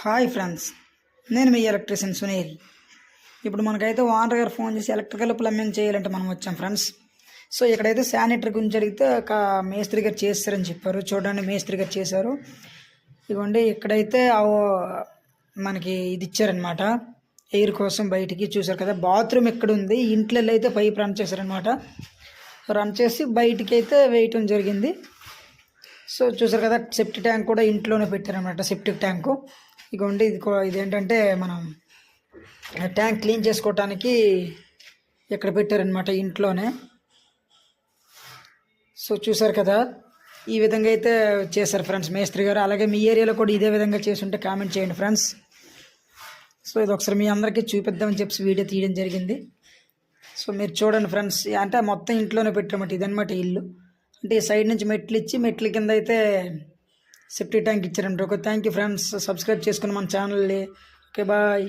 Hi friends నేను మీ electrician Sunil. ఇప్పుడు మనకైతే ఓనర్ గారు ఫోన్ చేసి ఎలక్ట్రికల్ ప్లంబింగ్ చేయాలంటే మనం వచ్చాం ఫ్రెండ్స్. సో ఇక్కడైతే శానిటరీ గురించి అడిగితే ఒక మేస్త్రి గారు చేస్తారని చెప్పారు. చూడండి మేస్త్రి గారు చేశారు. ఇదిగోండి ఇక్కడైతే మనకి ఇది ఇచ్చారనమాట ఎయిర్ కోసం బయటికి చూసారు కదా బాత్రూమ్ ఇక్కడ ఉంది. ఇంట్లో అయితే పైప్ రన్ చేశారనమాట రన్ చేసి బయటికి అయితే వేయటం జరిగింది. సో చూసారు కదా సెప్టిక్ ట్యాంక్ కూడా ఇంట్లోనే పెట్టారనమాట సెప్టిక్ ట్యాంకు. ఇదిగోండి ఇది ఇదేంటంటే మనం ట్యాంక్ క్లీన్ చేసుకోవటానికి ఇక్కడ పెట్టారనమాట ఇంట్లోనే. సో చూసారు కదా ఈ విధంగా అయితే చేశారు ఫ్రెండ్స్ మేస్త్రి గారు. అలాగే మీ ఏరియాలో కూడా ఇదే విధంగా చేసి ఉంటే కామెంట్ చేయండి ఫ్రెండ్స్. సో ఇది ఒకసారి మీ అందరికీ చూపిద్దామని చెప్పి వీడియో తీయడం జరిగింది. సో మీరు చూడండి ఫ్రెండ్స్ అంటే మొత్తం ఇంట్లోనే పెట్టారన్నమాట ఇదనమాట ఇల్లు. అంటే ఈ సైడ్ నుంచి మెట్లు ఇచ్చి మెట్ల కింద అయితే సెఫ్టీ ట్యాంక్ ఇచ్చారంట. Okay thank you friends subscribe చేసుకుని మన ఛానల్ని ఓకే బాయ్